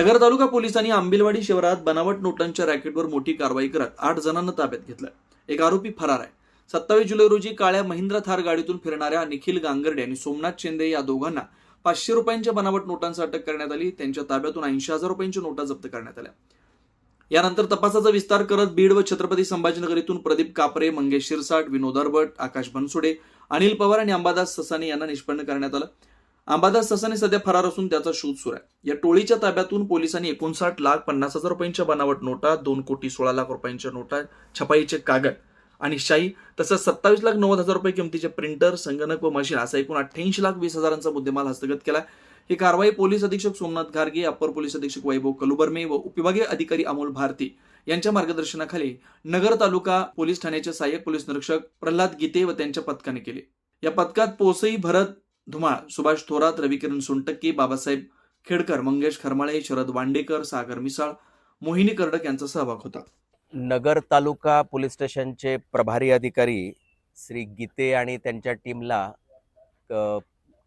नगर तालुका पोलिसांनी आंबिलवाडी शहरात बनावट नोटांच्या रॅकेटवर मोठी कारवाई करत आठ जणांना ताब्यात घेतलं. एक आरोपी फरार आहे. सत्तावीस जुलै रोजी काळ्या महिंद्रा थार गाडीतून फिरणाऱ्या निखिल गांगर्डे आणि सोमनाथ शिंदे या दोघांना पाचशे रुपयांच्या बनावट नोटांचा अटक करण्यात आली. त्यांच्या ताब्यातून ऐंशी हजार रुपयांच्या नोटा जप्त करण्यात आल्या. यानंतर तपासाचा विस्तार करत बीड व छत्रपती संभाजीनगर इथून प्रदीप कापरे मंगेश शिरसाट विनोद अरबट आकाश बनसोडे अनिल पवार आणि अंबादास ससाने यांना निष्पन्न करण्यात आलं. अंबादास ससाने सध्या फरार असून त्याचा शोध सुरू आहे. या टोळीच्या ताब्यातून पोलिसांनी एकोणसाठ लाख पन्नास हजार रुपयांच्या बनावट नोटा दोन कोटी सोळा लाख रुपयांच्या नोटा छपाईचे कागद आणि शाई तसंच सत्तावीस लाख नव्वद हजार रुपये किमतीचे प्रिंटर संगणक व मशीन असा एकूण अठ्ठ्याऐंशी लाख वीस हजारांचा मुद्देमाल हस्तगत केला ही कारवाई पोलीस अधीक्षक सोमनाथ घारगे अप्पर पोलीस अधीक्षक वैभव कलुबर्मे व उपविभागीय अधिकारी अमोल भारती यांच्या मार्गदर्शनाखाली नगर तालुका पोलीस ठाण्याचे सहाय्यक पोलीस निरीक्षक प्रल्हाद गीते व त्यांच्या पथकाने केले. या पथकात पोसई भरत धुमाळ सुभाष थोरात रविकिरण सोनटक्के बाबासाहेब खेडकर मंगेश खरमाळे शरद वांडेकर सागर मिसाळ मोहिनी कर्डक यांचा सहभाग होता. नगर तालुका पोलीस स्टेशनचे प्रभारी अधिकारी श्री गीते आणि त्यांच्या टीमला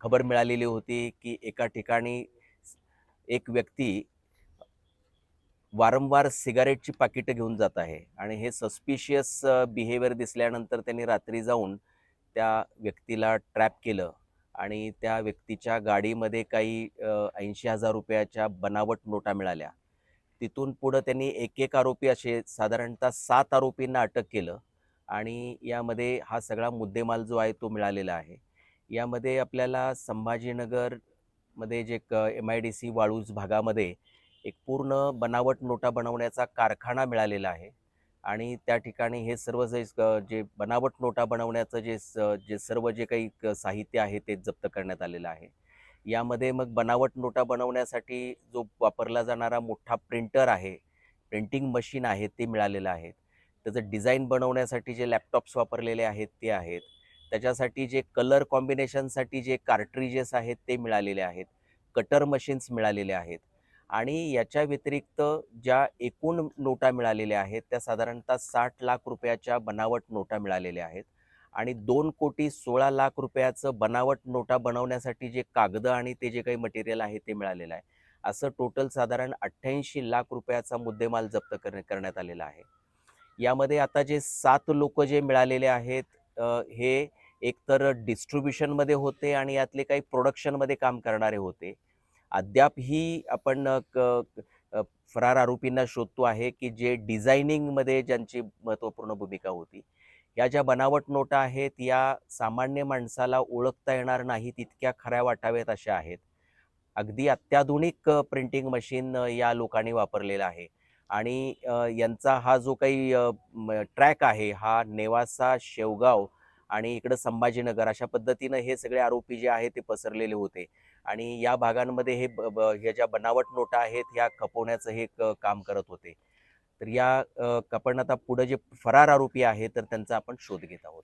खबर मिळालेली होती की एका ठिकाणी एक व्यक्ती वारंवार सिगारेटची पाकिटं घेऊन जात आहे आणि हे सस्पिशियस बिहेवियर दिसल्यानंतर त्यांनी रात्री जाऊन त्या व्यक्तीला ट्रॅप केलं. आणि त्या व्यक्तीच्या गाडीमध्ये काही ऐंशी हजार रुपयाच्या बनावट नोटा मिळाल्या. तिथून पुढं त्यांनी एक एक आरोपी असे साधारणतः सात आरोपींना अटक केलं आणि यामध्ये हा सगळा मुद्देमाल जो आहे तो मिळालेला आहे. यामध्ये आपल्याला संभाजीनगरमध्ये जे क M I D C Waluj भागामध्ये एक पूर्ण बनावट नोटा बनवण्याचा कारखाना मिळालेला आहे. आणि त्या ठिकाणी हे सर्व जे जे बनावट नोटा बनवण्याचं जे स- जे सर्व जे काही क- साहित्य आहे ते जप्त करण्यात आलेलं आहे. यामध्ये मग बनावट नोटा बनवण्यासाठी जो वापरला जाणारा मोठा प्रिंटर आहे प्रिंटिंग मशीन आहे ते मिळालेलं आहे. त्याचं डिझाईन बनवण्यासाठी जे लॅपटॉप्स वापरलेले आहेत ते आहेत. त्याच्यासाठी जे कलर कॉम्बिनेशनसाठी जे कार्ट्रिजेस आहेत ते मिळालेले आहेत. कटर मशीन्स मिळालेले आहेत. आणि याच्या व्यतिरिक्त ज्या एकूण नोटा मिळालेल्या आहेत त्या साधारणतः साठ लाख रुपयाच्या बनावट नोटा मिळालेल्या आहेत. आणि दोन कोटी सोळा लाख रुपयाचं बनावट नोटा बनवण्यासाठी जे कागदं आणि ते जे काही मटेरियल आहे ते मिळालेलं आहे. असं टोटल साधारण अठ्ठ्याऐंशी लाख रुपयाचा मुद्देमाल जप्त कर करण्यात आलेला आहे. यामध्ये आता जे सात लोक जे मिळालेले आहेत हे एकतर डिस्ट्रीब्युशनमध्ये होते आणि यातले काही प्रोडक्शनमध्ये काम करणारे होते. अद्यापही आपण क- फरार आरोपींना शोधतो आहे की जे डिझायनिंगमध्ये ज्यांची महत्त्वपूर्ण भूमिका होती. या ज्या बनावट नोटा आहेत या सामान्य माणसाला ओळखता येणार नाही तितक्या खऱ्या वाटाव्यात अशा आहेत. अगदी अत्याधुनिक प्रिंटिंग मशीन या लोकांनी वापरलेलं आहे. आणि यांचा हा जो काही ट्रॅक आहे हा नेवासा शेवगाव आणि इकडं संभाजीनगर अशा पद्धतीनं हे सगळे आरोपी जे आहेत ते पसरलेले होते. आणि या भागांमध्ये हे ब- ब- ह्या ज्या बनावट नोटा आहेत ह्या खपवण्याचं हे काम करत होते. तर या अ, आता पुढे जे फरार आरोपी आहेत तर त्यांचा आपण शोध घेत आहोत.